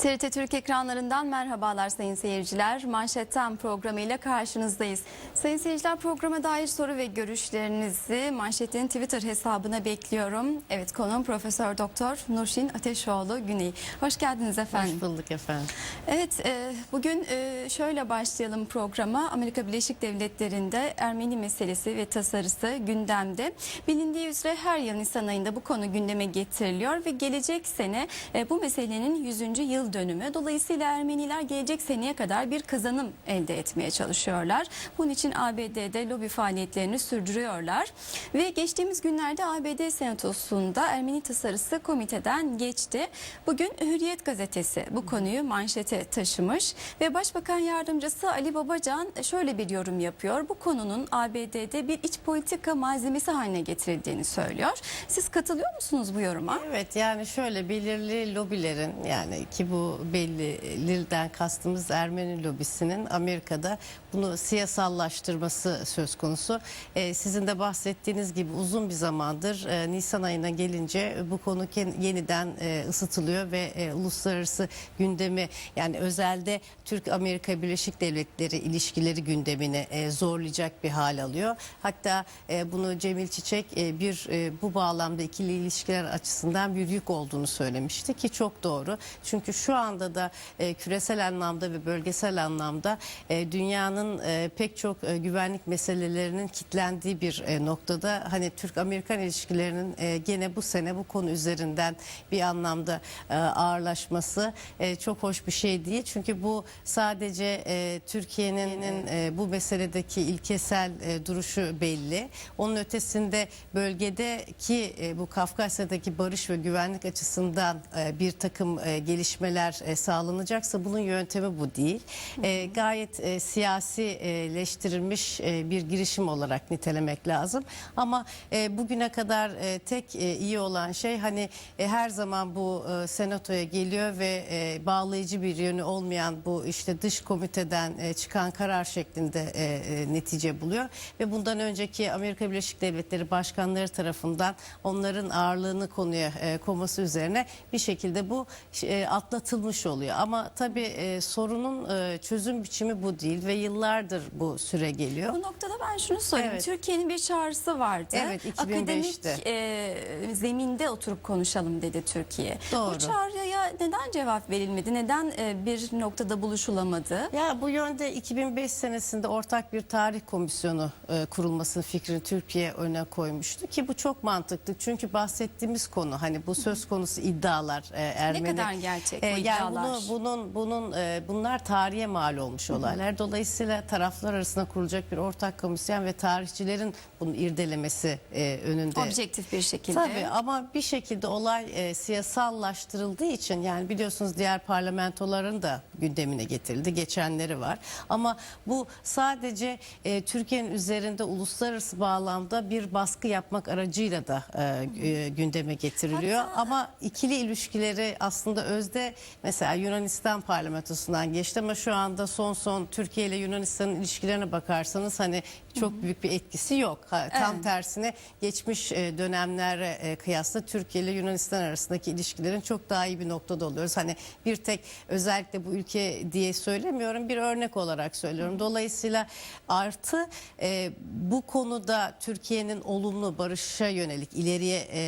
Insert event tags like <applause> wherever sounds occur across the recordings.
TRT Türk ekranlarından merhabalar sayın seyirciler. Manşetten programıyla karşınızdayız. Sayın seyirciler programa dair soru ve görüşlerinizi Manşet'in Twitter hesabına bekliyorum. Evet konuğum Profesör Doktor Nurşin Ateşoğlu Güney. Hoş geldiniz efendim. Hoş bulduk efendim. Evet, e, bugün e, şöyle başlayalım programa. Amerika Birleşik Devletleri'nde Ermeni meselesi ve tasarısı gündemde. Bilindiği üzere her yıl Nisan ayında bu konu gündeme getiriliyor ve gelecek sene e, bu meselenin 100. yıl dönümü. Dolayısıyla Ermeniler gelecek seneye kadar bir kazanım elde etmeye çalışıyorlar. Bunun için ABD'de lobi faaliyetlerini sürdürüyorlar. Ve geçtiğimiz günlerde ABD Senatosu'nda Ermeni tasarısı komiteden geçti. Bugün Hürriyet gazetesi bu konuyu manşete taşımış ve Başbakan Yardımcısı Ali Babacan şöyle bir yorum yapıyor. Bu konunun ABD'de bir iç politika malzemesi haline getirildiğini söylüyor. Siz katılıyor musunuz bu yoruma? Evet yani şöyle belirli lobilerin yani ki bu bellilirden kastımız Ermeni lobisinin Amerika'da bunu siyasallaştırması söz konusu. Ee, sizin de bahsettiğiniz gibi uzun bir zamandır e, Nisan ayına gelince bu konu yeniden e, ısıtılıyor ve e, uluslararası gündemi yani özelde Türk-Amerika Birleşik Devletleri ilişkileri gündemini e, zorlayacak bir hal alıyor. Hatta e, bunu Cemil Çiçek e, bir e, bu bağlamda ikili ilişkiler açısından bir yük olduğunu söylemişti ki çok doğru. Çünkü şu anda da e, küresel anlamda ve bölgesel anlamda e, dünyanın e, pek çok e, güvenlik meselelerinin kitlendiği bir e, noktada hani Türk-Amerikan ilişkilerinin e, gene bu sene bu konu üzerinden bir anlamda e, ağırlaşması e, çok hoş bir şey değil. Çünkü bu sadece e, Türkiye'nin e, bu meseledeki ilkesel e, duruşu belli. Onun ötesinde bölgedeki e, bu Kafkasya'daki barış ve güvenlik açısından e, bir takım e, gelişmeler e, sağlanacaksa bunun yöntemi bu değil. E, gayet e, siyasileştirilmiş e, bir girişim olarak nitelemek lazım. Ama e, bugüne kadar e, tek e, iyi olan şey hani e, her zaman bu e, senatoya geliyor ve e, bağlayıcı bir yönü olmayan bu işte dış komiteden e, çıkan karar şeklinde e, e, netice buluyor ve bundan önceki Amerika Birleşik Devletleri başkanları tarafından onların ağırlığını konuya e, koması üzerine bir şekilde bu e, atlatılmış oluyor. Ama tabii e, sorunun e, çözüm biçimi bu değil ve yıllardır bu süre geliyor. Bu noktada ben şunu sorayım. Evet. Türkiye'nin bir çağrısı vardı. Evet, 2005'te. Akademik e, zeminde oturup konuşalım dedi Türkiye. Doğru. Bu çağrıya neden cevap verilmedi? Neden e, bir noktada buluşulamadı? Ya bu yönde 2005 senesinde ortak bir tarih komisyonu e, kurulmasının fikrini Türkiye öne koymuştu ki bu çok mantıklı. Çünkü bahsettiğimiz konu hani bu söz konusu iddialar e, Ermeni. kadar gerçek bu yani bunu, bunun bunun e, bunlar tarihe mal olmuş olaylar. Dolayısıyla taraflar arasında kurulacak bir ortak komisyon ve tarihçilerin bunu irdelemesi e, önünde. Objektif bir şekilde. Tabii ama bir şekilde olay e, siyasallaştırıldığı için yani biliyorsunuz diğer parlamentoların da gündemine getirildi. Geçenleri var. Ama bu sadece e, Türkiye'nin üzerinde uluslararası bağlamda bir baskı yapmak aracıyla da e, e, gündeme getiriliyor. Hatta- Ama ikili ilişkileri aslında özde mesela Yunanistan parlamentosundan geçti ama şu anda son son Türkiye ile Yunanistan'ın ilişkilerine bakarsanız hani çok büyük bir etkisi yok. Ha, tam Evet. tersine geçmiş e, dönemlere e, kıyasla Türkiye ile Yunanistan arasındaki ilişkilerin çok daha iyi bir noktada oluyoruz. Hani bir tek özellikle bu ülke diye söylemiyorum bir örnek olarak söylüyorum. Dolayısıyla artı e, bu konuda Türkiye'nin olumlu barışa yönelik ileriye e,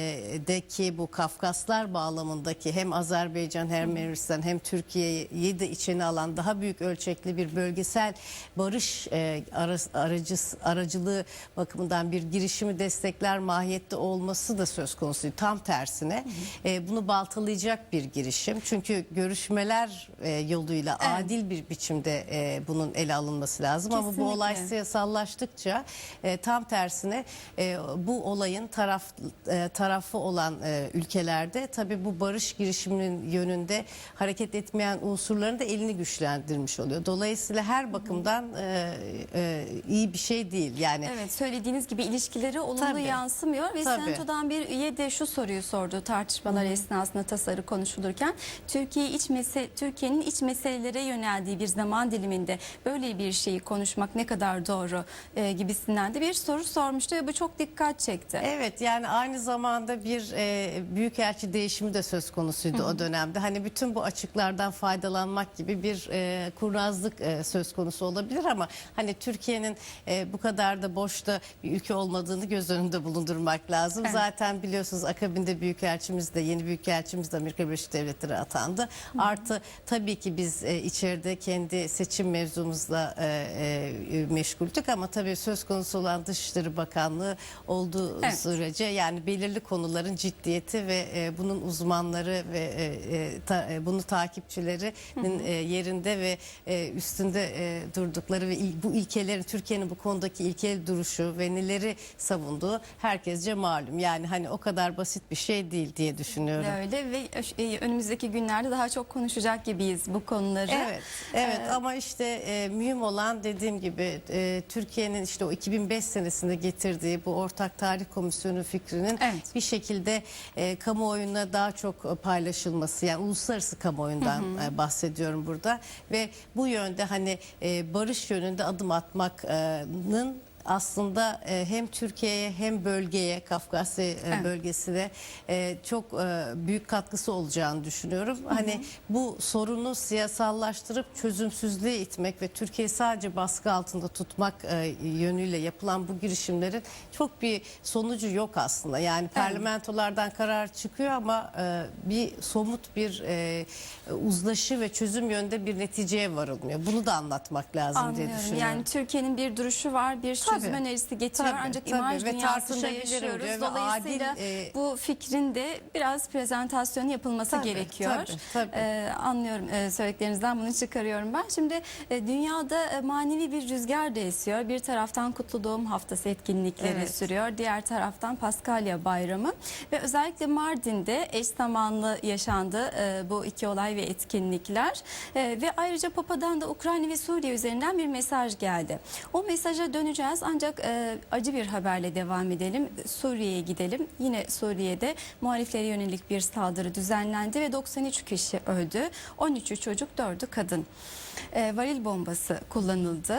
deki bu Kafkaslar bağlamındaki hem Azerbaycan hem Ermenistan hem Türkiye'yi de içine alan daha büyük ölçekli bir bölgesel barış e, ara- aracı, aracılığı bakımından bir girişimi destekler mahiyette olması da söz konusu. Tam tersine e, bunu baltalayacak bir girişim. Çünkü görüşmeler e, yoluyla Evet. adil bir biçimde e, bunun ele alınması lazım. Ama bu olay Kesinlikle. siyasallaştıkça e, tam tersine e, bu olayın taraf e, tarafı olan e, ülkelerde tabii bu barış girişiminin yönünde hareket etmeyen unsurların da elini güçlendirmiş oluyor. Dolayısıyla her bakımdan e, e, iyi bir şey şey değil. Yani Evet söylediğiniz gibi ilişkileri olumlu Tabii. yansımıyor ve Tabii. Senato'dan bir üye de şu soruyu sordu tartışmalar esnasında tasarı konuşulurken Türkiye iç mese Türkiye'nin iç meselelere yöneldiği bir zaman diliminde böyle bir şeyi konuşmak ne kadar doğru e, gibisinden de bir soru sormuştu ve bu çok dikkat çekti. Evet yani aynı zamanda bir e, büyükelçi değişimi de söz konusuydu o dönemde. Hani bütün bu açıklardan faydalanmak gibi bir e, kurnazlık e, söz konusu olabilir ama hani Türkiye'nin e, bu kadar da boşta bir ülke olmadığını göz önünde bulundurmak lazım. Evet. Zaten biliyorsunuz akabinde büyükelçimiz de yeni büyükelçimiz de Amerika Birleşik Devletleri atandı. Artı tabii ki biz e, içeride kendi seçim mevzumuzla e, e, meşguldük ama tabii söz konusu olan Dışişleri Bakanlığı olduğu Evet. sürece yani belirli konuların ciddiyeti ve e, bunun uzmanları ve e, e, ta- e, bunu takipçilerinin e, yerinde ve e, üstünde e, durdukları ve bu ilkelerin Türkiye'nin bu konudaki ilkel duruşu ve neleri savunduğu herkesce malum. Yani hani o kadar basit bir şey değil diye düşünüyorum. Öyle ve e, önümüzdeki günlerde daha çok konuşacak gibiyiz bu konuları. Evet, evet ama işte e, mühim olan dediğim gibi e, Türkiye'nin işte o 2005 senesinde getirdiği bu ortak tarih komisyonu fikrinin Evet. bir şekilde e, kamuoyuna daha çok paylaşılması yani uluslararası kamuoyundan e, bahsediyorum burada ve bu yönde hani e, barış yönünde adım atmakın aslında e, hem Türkiye'ye hem bölgeye Kafkasya e, Evet. bölgesine e, çok büyük katkısı olacağını düşünüyorum. Hani bu sorunu siyasallaştırıp çözümsüzlüğe itmek ve Türkiye'yi sadece baskı altında tutmak yönüyle yapılan bu girişimlerin çok bir sonucu yok aslında. Yani parlamentolardan karar çıkıyor ama bir somut bir uzlaşı ve çözüm yönde bir neticeye varılmıyor. Bunu da anlatmak lazım diye Anlıyorum. düşünüyorum. Yani Türkiye'nin bir duruşu var, bir çözüm Tabii. önerisi getiriyor Tabii, ancak tabii. imaj Ve dünyasında yaşıyoruz. Dolayısıyla adil, e, bu fikrin de biraz prezentasyonu yapılması Tabii, gerekiyor. tabii, tabii. Ee, anlıyorum e, söylediklerinizden bunu çıkarıyorum ben. Şimdi e, dünyada e, manevi bir rüzgar da esiyor. Bir taraftan Kutlu Doğum Haftası etkinlikleri Evet. sürüyor. Diğer taraftan Paskalya Bayramı ve özellikle Mardin'de eş zamanlı yaşandı e, bu iki olay ve etkinlikler. E, ve ayrıca Papa'dan da Ukrayna ve Suriye üzerinden bir mesaj geldi. O mesaja döneceğiz ancak e, acı bir haberle devam edelim. Suriye'ye gidelim. Yine Suriye'de muhaliflere yönelik bir saldırı düzenlendi ve 93 kişi öldü. 13'ü çocuk, 4'ü kadın. E, varil bombası kullanıldı.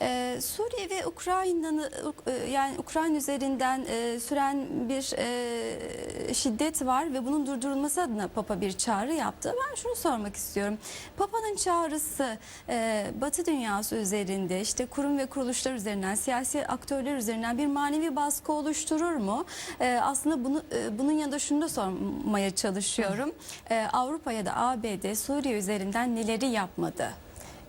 E, Suriye ve Ukrayna'nın e, yani Ukrayna üzerinden e, süren bir e, şiddet var ve bunun durdurulması adına Papa bir çağrı yaptı. Ben şunu sormak istiyorum. Papa'nın çağrısı e, Batı dünyası üzerinde işte kurum ve kuruluşlar üzerinden siyasi aktörler üzerinden bir manevi baskı oluşturur mu? E, aslında bunu e, bunun yanında şunu da sormaya çalışıyorum. E, Avrupa ya da ABD Suriye üzerinden neleri yapmadı?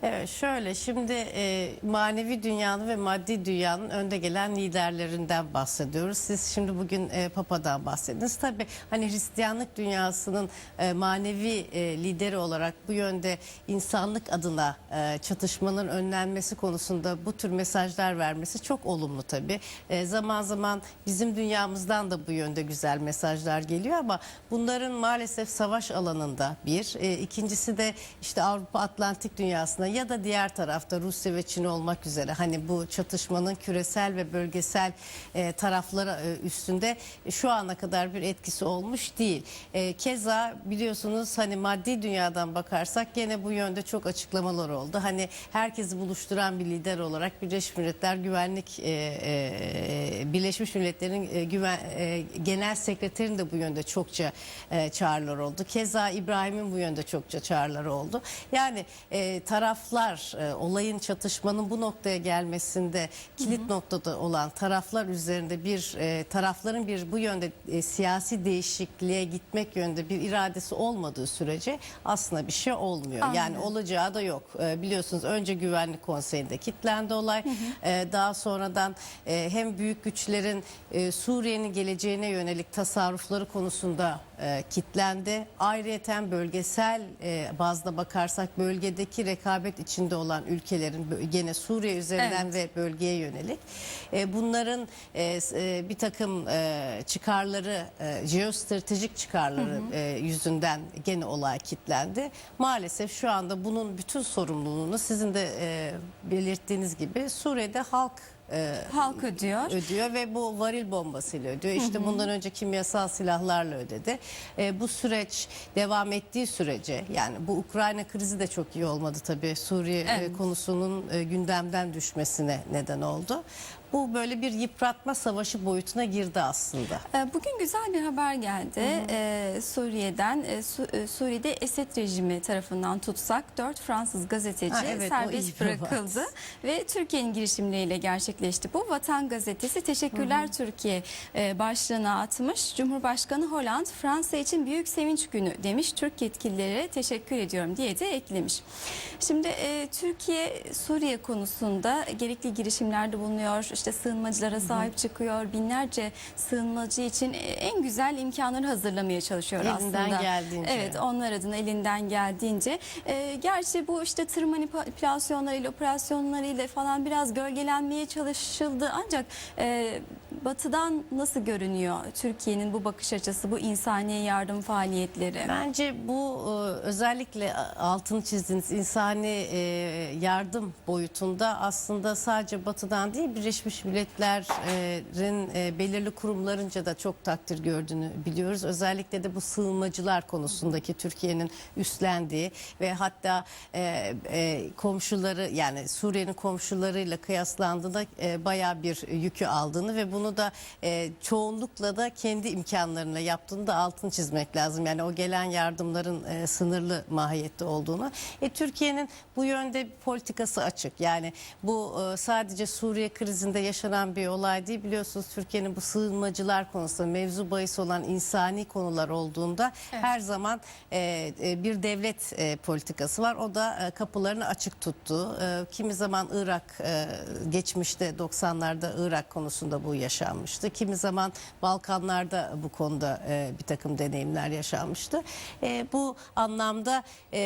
Evet şöyle şimdi e, manevi dünyanın ve maddi dünyanın önde gelen liderlerinden bahsediyoruz. Siz şimdi bugün e, Papa'dan bahsettiniz. Tabii hani Hristiyanlık dünyasının e, manevi e, lideri olarak bu yönde insanlık adına e, çatışmanın önlenmesi konusunda bu tür mesajlar vermesi çok olumlu tabii. E, zaman zaman bizim dünyamızdan da bu yönde güzel mesajlar geliyor ama bunların maalesef savaş alanında bir, e, ikincisi de işte Avrupa Atlantik dünyasına ya da diğer tarafta Rusya ve Çin olmak üzere hani bu çatışmanın küresel ve bölgesel e, tarafları e, üstünde şu ana kadar bir etkisi olmuş değil. E, keza biliyorsunuz hani maddi dünyadan bakarsak gene bu yönde çok açıklamalar oldu. Hani herkesi buluşturan bir lider olarak Birleşmiş Milletler Güvenlik e, e, Birleşmiş Milletler'in e, güven, e, genel sekreterin de bu yönde çokça e, çağrılar oldu. Keza İbrahim'in bu yönde çokça çağrıları oldu. Yani e, taraflar e, olayın çatışmanın bu noktaya gelmesinde kilit noktada olan taraflar üzerinde bir e, tarafların bir bu yönde e, siyasi değişikliğe gitmek yönde bir iradesi olmadığı sürece aslında bir şey olmuyor. Yani Anladım. olacağı da yok. E, biliyorsunuz önce Güvenlik Konseyi'nde kilitlendi olay. E, daha sonradan e, hem büyük güçlerin e, Suriye'nin geleceğine yönelik tasarrufları konusunda e, kilitlendi. Ayrıyeten bölgesel e, bazda bakarsak bölgedeki rekabet içinde olan ülkelerin gene Suriye üzerinden Evet. ve bölgeye yönelik e, bunların e, e, bir takım e, çıkarları e, jeostratejik çıkarları e, yüzünden gene olay kilitlendi. Maalesef şu anda bunun bütün sorumluluğunu sizin de e, belirttiğiniz gibi Suriye'de halk e, Halk ödüyor. ödüyor ve bu varil bombasıyla ödüyor. İşte bundan önce kimyasal silahlarla ödedi. E, bu süreç devam ettiği sürece yani bu Ukrayna krizi de çok iyi olmadı tabii. Suriye e, Evet. konusunun e, gündemden düşmesine neden oldu. Bu böyle bir yıpratma savaşı boyutuna girdi aslında. Ee, Bugün güzel bir haber geldi Ee, Suriye'den. Ee, Su- e, Suriye'de Esed rejimi tarafından tutsak 4 Fransız gazeteci Ha, evet, serbest bırakıldı ve Türkiye'nin girişimleriyle gerçekleşti. Bu Vatan Gazetesi Teşekkürler Türkiye e, başlığına atmış. Cumhurbaşkanı Holland Fransa için büyük sevinç günü demiş. Türk yetkililere teşekkür ediyorum diye de eklemiş. Şimdi e, Türkiye Suriye konusunda gerekli girişimlerde bulunuyor. İşte sığınmacılara sahip çıkıyor. Binlerce sığınmacı için en güzel imkanları hazırlamaya çalışıyor Elinden aslında. geldiğince. Evet onlar adına elinden geldiğince. E, gerçi bu işte tır manipülasyonlarıyla, operasyonlarıyla falan biraz gölgelenmeye çalışıldı. Ancak e, batıdan nasıl görünüyor Türkiye'nin bu bakış açısı, bu insani yardım faaliyetleri? Bence bu e, özellikle altını çizdiğiniz insani e, yardım boyutunda aslında sadece batıdan değil Birleşmiş Milletler'in e, belirli kurumlarınca da çok takdir gördüğünü biliyoruz. Özellikle de bu sığınmacılar konusundaki Türkiye'nin üstlendiği ve hatta komşuları yani Suriye'nin komşularıyla kıyaslandığında bayağı bir yükü aldığını ve bunu da e, çoğunlukla da kendi imkanlarıyla yaptığını da altını çizmek lazım. Yani o gelen yardımların e, sınırlı mahiyette olduğunu. E, Türkiye'nin bu yönde politikası açık. Yani bu e, sadece Suriye krizinde yaşanan bir olay değil. Biliyorsunuz Türkiye'nin bu sığınmacılar konusunda mevzu bahis olan insani konular olduğunda her zaman e, e, bir devlet e, politikası var. O da e, kapılarını açık tuttu. E, kimi zaman Irak e, geçmişte 90'larda Irak konusunda bu yaşanmıştı. Kimi zaman Balkanlarda bu konuda e, bir takım deneyimler yaşanmıştı. E, bu anlamda e,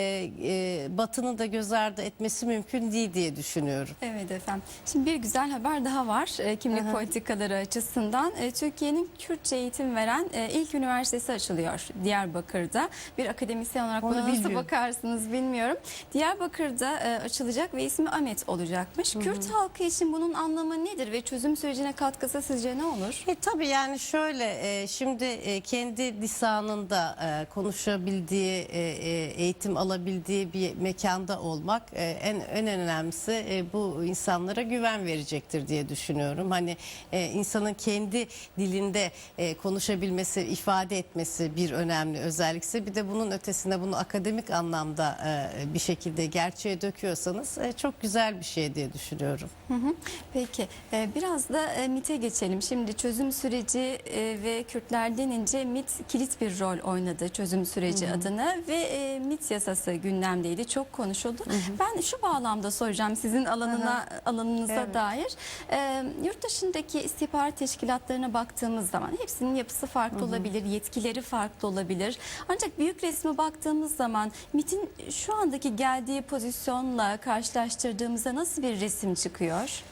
e, Batı'nın da göz ardı etmesi mümkün değil diye düşünüyorum. Evet efendim. Şimdi bir güzel haber daha var e, kimlik politikaları açısından. E, Türkiye'nin Kürtçe eğitim veren e, ilk üniversitesi açılıyor Diyarbakır'da. Bir akademisyen olarak Onu buna nasıl bilmiyorum. bakarsınız bilmiyorum. Diyarbakır'da e, açılacak ve ismi Ahmet olacakmış. Kürt halkı için bunun anlamı nedir ve çözüm sürecine katkısı sizce ne olur? E, tabii yani şöyle e, şimdi e, kendi lisanında e, konuşabildiği, e, e, eğitim alabildiği bir mekanda olmak e, en en önemlisi e, bu insanlara güven verecektir diye düşünüyorum. Hani e, insanın kendi dilinde e, konuşabilmesi, ifade etmesi bir önemli özellikse bir de bunun ötesinde bunu akademik anlamda e, bir şekilde gerçeğe döküyorsanız e, çok güzel bir şey diye düşünüyorum. Hı hı. Peki e, biraz da e, MIT'e geçelim. Şimdi çözüm süreci e, ve Kürtler denince MIT kilit bir rol oynadı çözüm süreci adına ve e, MIT yasası gündemdeydi. Çok konuşuldu. Ben şu bağlamda soracağım sizin alanına alanınıza Evet. dair. E, yurt dışındaki istihbarat teşkilatlarına baktığımız zaman hepsinin yapısı farklı olabilir, yetkileri farklı olabilir. Ancak büyük resme baktığımız zaman MIT'in şu andaki geldiği pozisyonla karşılaştırdığımızda nasıl bir resim çıkıyor?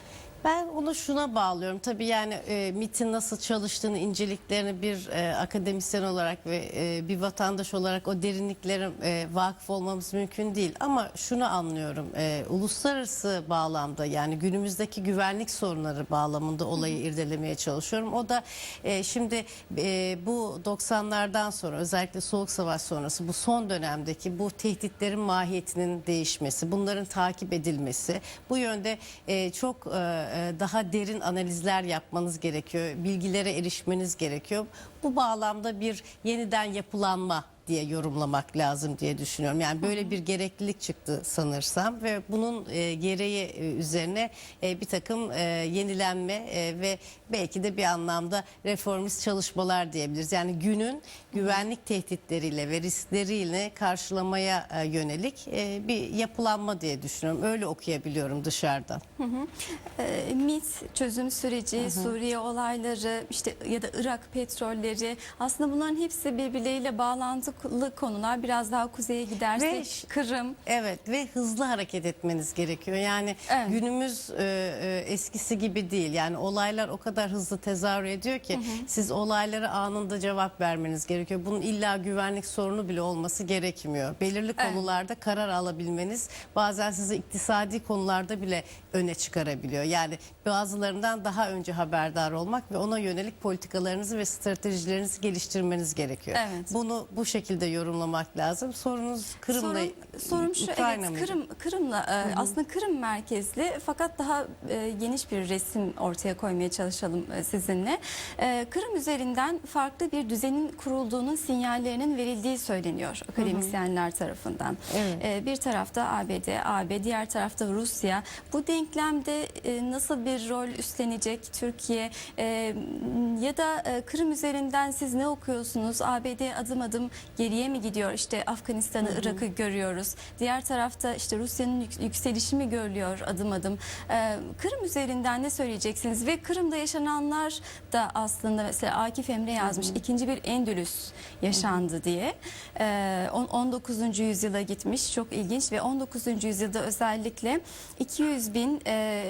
Ben onu şuna bağlıyorum. Tabii yani e, MIT'in nasıl çalıştığını, inceliklerini bir e, akademisyen olarak ve e, bir vatandaş olarak o derinliklere e, vakıf olmamız mümkün değil. Ama şunu anlıyorum. E, uluslararası bağlamda yani günümüzdeki güvenlik sorunları bağlamında olayı irdelemeye çalışıyorum. O da e, şimdi e, bu 90'lardan sonra özellikle Soğuk Savaş sonrası bu son dönemdeki bu tehditlerin mahiyetinin değişmesi, bunların takip edilmesi bu yönde e, çok e, daha derin analizler yapmanız gerekiyor. Bilgilere erişmeniz gerekiyor. Bu bağlamda bir yeniden yapılanma diye yorumlamak lazım diye düşünüyorum. Yani böyle bir gereklilik çıktı sanırsam ve bunun e, gereği e, üzerine e, bir takım e, yenilenme e, ve belki de bir anlamda reformist çalışmalar diyebiliriz. Yani günün güvenlik tehditleriyle ve riskleriyle karşılamaya e, yönelik e, bir yapılanma diye düşünüyorum. Öyle okuyabiliyorum dışarıdan. E, MIT çözüm süreci, Suriye olayları, işte ya da Irak petrolleri aslında bunların hepsi birbirleriyle bağlantı sıkıntılı konular. Biraz daha kuzeye gidersek Ve Kırım. Evet ve hızlı hareket etmeniz gerekiyor. Yani Evet. günümüz e, e, eskisi gibi değil. Yani olaylar o kadar hızlı tezahür ediyor ki siz olaylara anında cevap vermeniz gerekiyor. Bunun illa güvenlik sorunu bile olması gerekmiyor. Belirli Evet. konularda karar alabilmeniz bazen sizi iktisadi konularda bile öne çıkarabiliyor. Yani bazılarından daha önce haberdar olmak ve ona yönelik politikalarınızı ve stratejilerinizi geliştirmeniz gerekiyor. Evet. Bunu bu şekilde yorumlamak lazım. Sorunuz Kırım'la Sorun, sorum şu Ukrayna evet mıydı? Kırım Kırım'la e, aslında Kırım merkezli fakat daha e, geniş bir resim ortaya koymaya çalışalım e, sizinle. E, Kırım üzerinden farklı bir düzenin kurulduğunun sinyallerinin verildiği söyleniyor akademisyenler tarafından. Evet. E, bir tarafta ABD, AB, diğer tarafta Rusya. Bu denklemde e, nasıl bir rol üstlenecek Türkiye E, ya da e, Kırım üzerinden siz ne okuyorsunuz? ABD adım adım geriye mi gidiyor? İşte Afganistan'ı, Irak'ı görüyoruz. Diğer tarafta işte Rusya'nın yük- yükselişi mi görülüyor adım adım? E, Kırım üzerinden ne söyleyeceksiniz? Ve Kırım'da yaşananlar da aslında mesela Akif Emre yazmış. ikinci bir Endülüs yaşandı diye. E, on- 19. yüzyıla gitmiş. Çok ilginç ve 19. yüzyılda özellikle 200 bin e,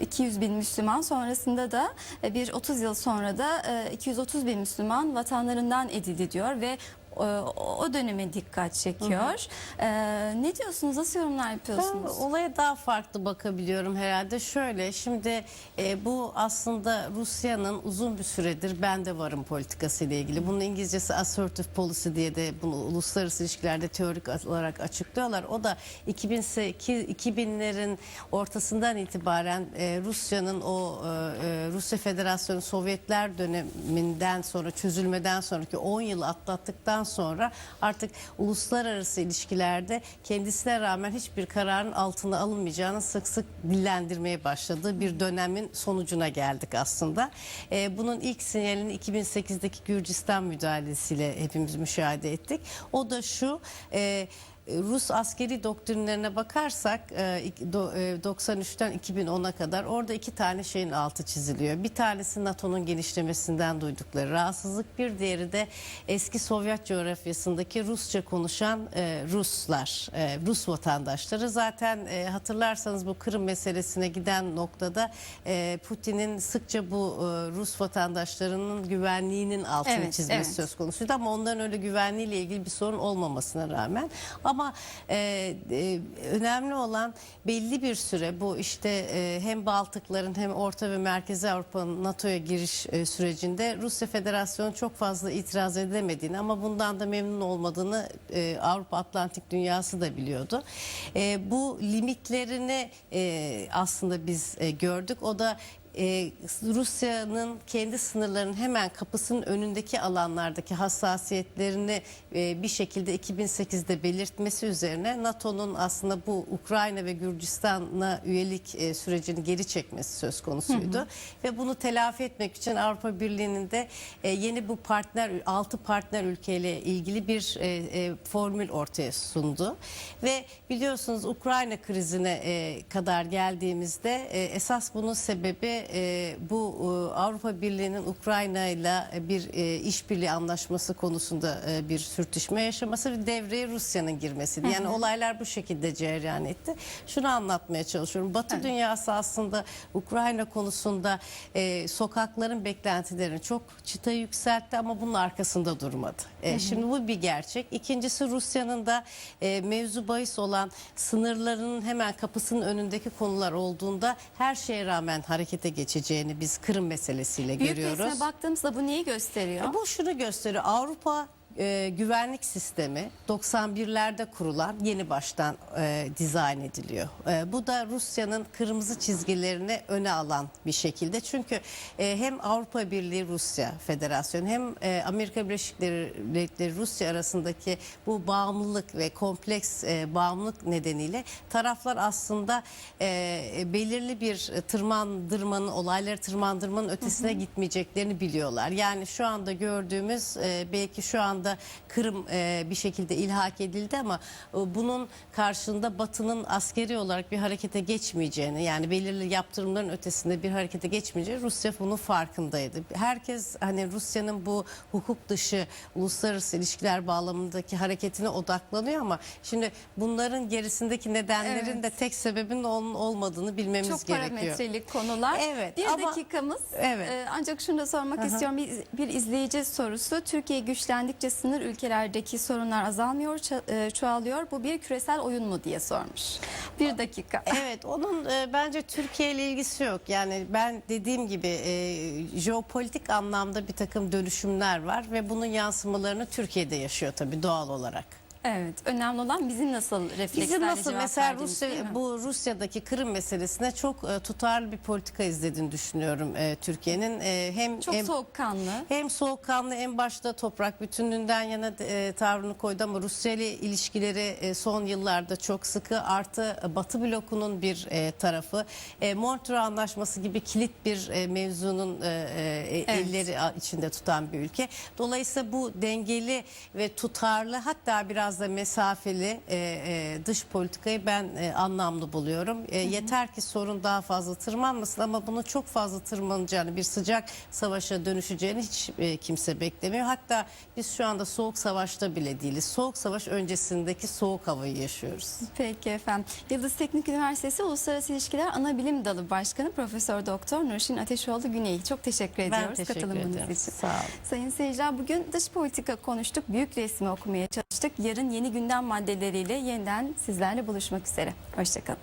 200 bin Müslüman sonrasında da e, bir 30 yıl sonra da e, 230 bin Müslüman vatanlarından edildi diyor ve e, o döneme dikkat çekiyor. E, ne diyorsunuz? Nasıl yorumlar Ben yapıyorsunuz? olaya daha farklı bakabiliyorum herhalde. Şöyle şimdi e, bu aslında Rusya'nın uzun bir süredir ben de varım politikası ile ilgili. Bunun İngilizcesi assertive policy diye de bunu uluslararası ilişkilerde teorik olarak açıklıyorlar. O da 2008 2000'lerin ortasından itibaren e, Rusya'nın o e, Rusya Federasyonu Sovyetler döneminden sonra çözülmeden sonraki 10 yıl atlattıktan sonra artık uluslararası ilişkilerde kendisine rağmen hiçbir kararın altına alınmayacağını sık sık dillendirmeye başladığı bir dönemin sonucuna geldik aslında. E, bunun ilk sinyalini 2008'deki Gürcistan müdahalesiyle hepimiz müşahede ettik. O da şu e, Rus askeri doktrinlerine bakarsak e, ik- do- e, 93'ten 2010'a kadar orada iki tane şeyin altı çiziliyor. Bir tanesi NATO'nun genişlemesinden duydukları rahatsızlık, bir diğeri de eski Sovyet coğrafyasındaki Rusça konuşan e, Ruslar, e, Rus vatandaşları. Zaten e, hatırlarsanız bu Kırım meselesine giden noktada e, Putin'in sıkça bu e, Rus vatandaşlarının güvenliğinin altını Evet, çizmesi evet. söz konusuydu ama onların öyle güvenliğiyle ilgili bir sorun olmamasına rağmen ama e, e, önemli olan belli bir süre bu işte e, hem Baltıkların hem Orta ve Merkezi Avrupa'nın NATO'ya giriş e, sürecinde Rusya Federasyonu çok fazla itiraz edemediğini ama bundan da memnun olmadığını e, Avrupa Atlantik dünyası da biliyordu. E, bu limitlerini e, aslında biz e, gördük. O da e, Rusya'nın kendi sınırlarının hemen kapısının önündeki alanlardaki hassasiyetlerini e, bir şekilde 2008'de belirtmesi üzerine NATO'nun aslında bu Ukrayna ve Gürcistan'a üyelik e, sürecini geri çekmesi söz konusuydu. Ve bunu telafi etmek için Avrupa Birliği'nin de e, yeni bu partner 6 partner ülkeyle ilgili bir e, e, formül ortaya sundu. Ve biliyorsunuz Ukrayna krizine e, kadar geldiğimizde e, esas bunun sebebi e, bu e, Avrupa Birliği'nin Ukrayna ile bir e, işbirliği anlaşması konusunda e, bir sürtüşme yaşaması ve devreye Rusya'nın girmesiydi. Yani olaylar bu şekilde cereyan etti. Şunu anlatmaya çalışıyorum. Batı dünyası aslında Ukrayna konusunda e, sokakların beklentilerini çok çıta yükseltti ama bunun arkasında durmadı. E, Şimdi bu bir gerçek. İkincisi Rusya'nın da e, mevzu bahis olan sınırlarının hemen kapısının önündeki konular olduğunda her şeye rağmen harekete geçeceğini biz Kırım meselesiyle Büyük görüyoruz. resme baktığımızda bu neyi gösteriyor? E, Bu şunu gösteriyor. Avrupa e, güvenlik sistemi 91'lerde kurulan yeni baştan e, dizayn ediliyor. E, bu da Rusya'nın kırmızı çizgilerini öne alan bir şekilde. Çünkü e, hem Avrupa Birliği Rusya Federasyonu hem e, Amerika Birleşik Devletleri Rusya arasındaki bu bağımlılık ve kompleks e, bağımlılık nedeniyle taraflar aslında e, belirli bir tırmandırmanın olayları tırmandırmanın ötesine gitmeyeceklerini biliyorlar. Yani şu anda gördüğümüz e, belki şu anda anda Kırım e, bir şekilde ilhak edildi ama e, bunun karşında Batı'nın askeri olarak bir harekete geçmeyeceğini yani belirli yaptırımların ötesinde bir harekete geçmeyeceğini Rusya bunun farkındaydı. Herkes hani Rusya'nın bu hukuk dışı uluslararası ilişkiler bağlamındaki hareketine odaklanıyor ama şimdi bunların gerisindeki nedenlerin Evet. de tek sebebin onun olmadığını bilmemiz Çok gerekiyor. parametrelik konular. Evet, Bir ama- dakikamız. Evet. Ee, ancak şunu da sormak istiyorum. Bir, bir izleyici sorusu. Türkiye güçlendikçe sınır ülkelerdeki sorunlar azalmıyor, e, çoğalıyor. Bu bir küresel oyun mu diye sormuş. Bir dakika. <laughs> Evet onun e, bence Türkiye ile ilgisi yok. Yani ben dediğim gibi e, jeopolitik anlamda bir takım dönüşümler var ve bunun yansımalarını Türkiye'de yaşıyor tabii doğal olarak. Evet. Önemli olan bizim nasıl reflekslerle Bizim nasıl cevap mesela verdiğimiz, değil mi? Rusya bu Rusya'daki Kırım meselesine çok e, tutarlı bir politika izlediğini düşünüyorum e, Türkiye'nin. E, hem çok hem, soğukkanlı. hem soğukkanlı en başta toprak bütünlüğünden yana e, tavrını koydu ama Rusya ile ilişkileri e, son yıllarda çok sıkı artı e, Batı blokunun bir e, tarafı e, Montreux Anlaşması gibi kilit bir e, mevzunun e, e, Evet. elleri içinde tutan bir ülke. Dolayısıyla bu dengeli ve tutarlı hatta biraz da mesafeli e, e, dış politikayı ben e, anlamlı buluyorum. E, yeter ki sorun daha fazla tırmanmasın ama bunu çok fazla tırmanacağını bir sıcak savaşa dönüşeceğini hiç e, kimse beklemiyor. Hatta biz şu anda soğuk savaşta bile değiliz. Soğuk savaş öncesindeki soğuk havayı yaşıyoruz. Peki efendim. Yıldız Teknik Üniversitesi Uluslararası İlişkiler Anabilim Dalı Başkanı Profesör Doktor Nurşin Ateşoğlu Güney. Çok teşekkür ediyoruz teşekkür katılımınız ederim. için. Sağ olun. Sayın seyirciler bugün dış politika konuştuk. Büyük resmi okumaya çalıştık. Yarın yeni gündem maddeleriyle yeniden sizlerle buluşmak üzere. Hoşçakalın.